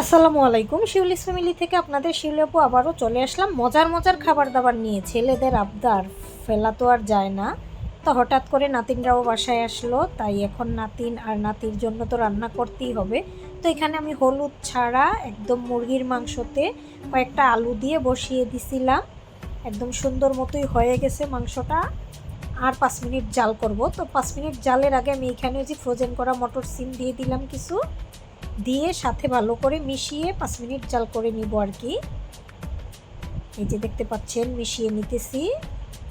আসসালামু আলাইকুম। শিউলিস ফ্যামিলি থেকে আপনাদের শিউলি আপু আবারও চলে আসলাম। মজার মজার খাবার দাবার নিয়ে। ছেলেদের আবদার ফেলা তো আর যায় না। তো হঠাৎ করে নাতিনরাও বাসায় আসলো। তাই এখন নাতিন আর নাতির জন্য তো রান্না করতেই হবে। তো এখানে আমি হলুদ ছাড়া একদম মুরগির মাংসতে কয়েকটা আলু দিয়ে বসিয়ে দিছিলাম। একদম সুন্দর মতোই হয়ে গেছে মাংসটা। আর পাঁচ মিনিট জাল করব। তো পাঁচ মিনিট জালের আগে আমি এখানে যে ফ্রোজেন করা মটর সিম দিয়ে দিলাম কিছু। দিয়ে সাথে ভালো করে মিশিয়ে পাঁচ মিনিট জাল করে নিব আর কি। এই যে দেখতে পাচ্ছেন, মিশিয়ে নিতেছি।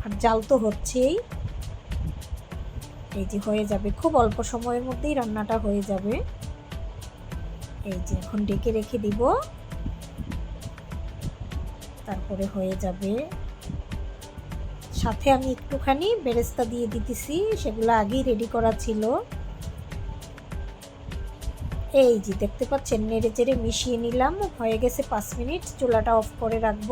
আর জাল তো হচ্ছেই। এই যে হয়ে যাবে, খুব অল্প সময়ের মধ্যেই রান্নাটা হয়ে যাবে। এই যে এখন ডেকে রেখে দিব। তারপরে হয়ে যাবে। সাথে আমি একটুখানি বেরেস্তা দিয়ে দিতেছি, সেগুলো আগেই রেডি করা ছিল। এই যে দেখতে পাচ্ছেন, নেড়ে চেড়ে মিশিয়ে নিলাম। হয়ে গেছে পাঁচ মিনিট, চুলাটা অফ করে রাখব।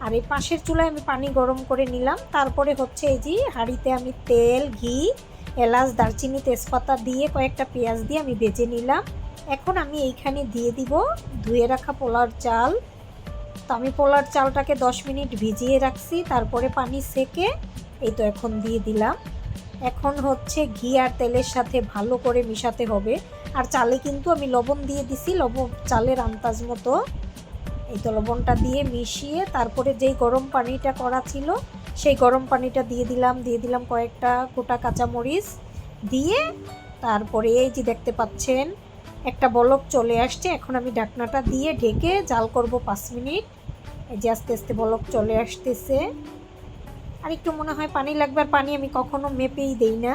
আর এই পাশের চুলায় আমি পানি গরম করে নিলাম। তারপরে হচ্ছে এই যে হাঁড়িতে আমি তেল, ঘি, এলাচ, দারচিনি, তেজপাতা দিয়ে কয়েকটা পেঁয়াজ দিয়ে আমি বেজে নিলাম। এখন আমি এইখানে দিয়ে দিব ধুয়ে রাখা পোলার চাল। তো আমি পোলার চালটাকে দশ মিনিট ভিজিয়ে রাখছি। তারপরে পানি সেকে এই তো এখন দিয়ে দিলাম। এখন হচ্ছে ঘি আর তেলের সাথে ভালো করে মিশাতে হবে। আর চালে কিন্তু আমি লবণ দিয়ে দিছি, লবণ, চালের আন্দাজ মতো। এই তো লবণটা দিয়ে মিশিয়ে তারপরে যেই গরম পানিটা করা ছিল, সেই গরম পানিটা দিয়ে দিলাম দিয়ে দিলাম কয়েকটা গোটা কাঁচামরিচ দিয়ে তারপরে এই যে দেখতে পাচ্ছেন, একটা বলক চলে আসছে। এখন আমি ঢাকনাটা দিয়ে ঢেকে জাল করব পাঁচ মিনিট। এই যে আস্তে আস্তে বলক চলে আসতেছে। আর একটু মনে হয় পানি লাগবে আর পানি আমি কখনো মেপেই দেই না।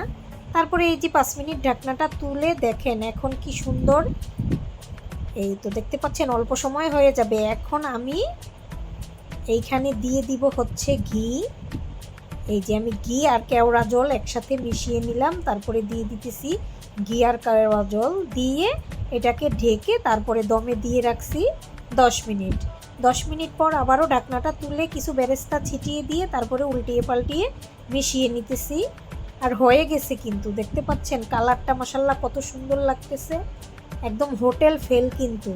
তারপরে এই যে পাঁচ মিনিট ঢাকনাটা তুলে দেখেন এখন কি সুন্দর। এই তো দেখতে পাচ্ছেন অল্প সময় হয়ে যাবে। এখন আমি এইখানে দিয়ে দিব হচ্ছে ঘি। এই যে আমি ঘি আর কেওড়া জল একসাথে মিশিয়ে নিলাম, তারপরে দিয়ে দিতেছি ঘি আর কেওড়া জল। দিয়ে এটাকে ঢেকে তারপরে দমে দিয়ে রাখছি দশ মিনিট। দশ মিনিট পর আবারও ঢাকনাটা তুলে কিছু বেরেস্তা ছিটিয়ে দিয়ে তারপরে উল্টিয়ে পাল্টিয়ে মিশিয়ে নিতেছি। আর হয়ে গেছে কিন্তু, দেখতে পাচ্ছেন কালারটা মশাল্লা কত সুন্দর লাগতেছে। একদম হোটেল ফেল কিন্তু।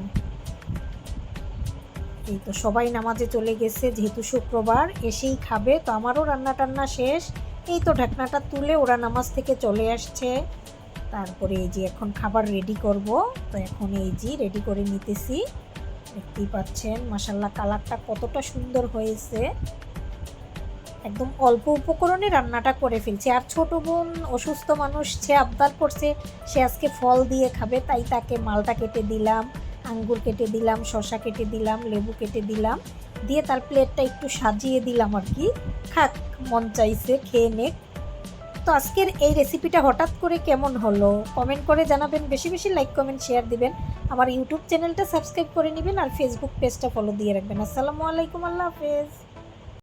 এই তো সবাই নামাজে চলে গেছে, যেহেতু শুক্রবার, এসেই খাবে, তো আমারও রান্না টান্না শেষ। এই তো ঢাকনাটা তুলে ওরা নামাজ থেকে চলে আসছে। তারপরে এই যে এখন খাবার রেডি করব, তো এখন এই যে রেডি করে নিতেছি। দেখতেই পাচ্ছেন মাসাল্লাহ কালারটা কতটা সুন্দর হয়েছে। একদম অল্প উপকরণে রান্নাটা করে ফেলছি। আর ছোট বোন অসুস্থ মানুষ, সে আবদার করছে, সে আজকে ফল দিয়ে খাবে, তাই তাকে মালটা কেটে দিলাম, আঙ্গুর কেটে দিলাম, শসা কেটে দিলাম, লেবু কেটে দিলাম, দিয়ে তার প্লেটটা একটু সাজিয়ে দিলাম আর কি। খাক, মন চাইছে, খেয়ে নেক। তো আজকের এই রেসিপিটা হঠাৎ করে কেমন হলো? কমেন্ট করে জানাবেন, বেশি বেশি লাইক কমেন্ট শেয়ার দিবেন। আমার ইউটিউব চ্যানেলটা সাবস্ক্রাইব করে নেবেন আর ফেসবুক পেজটা ফলো দিয়ে রাখবেন। আসসালামু আলাইকুম, আল্লাহ হাফেজ।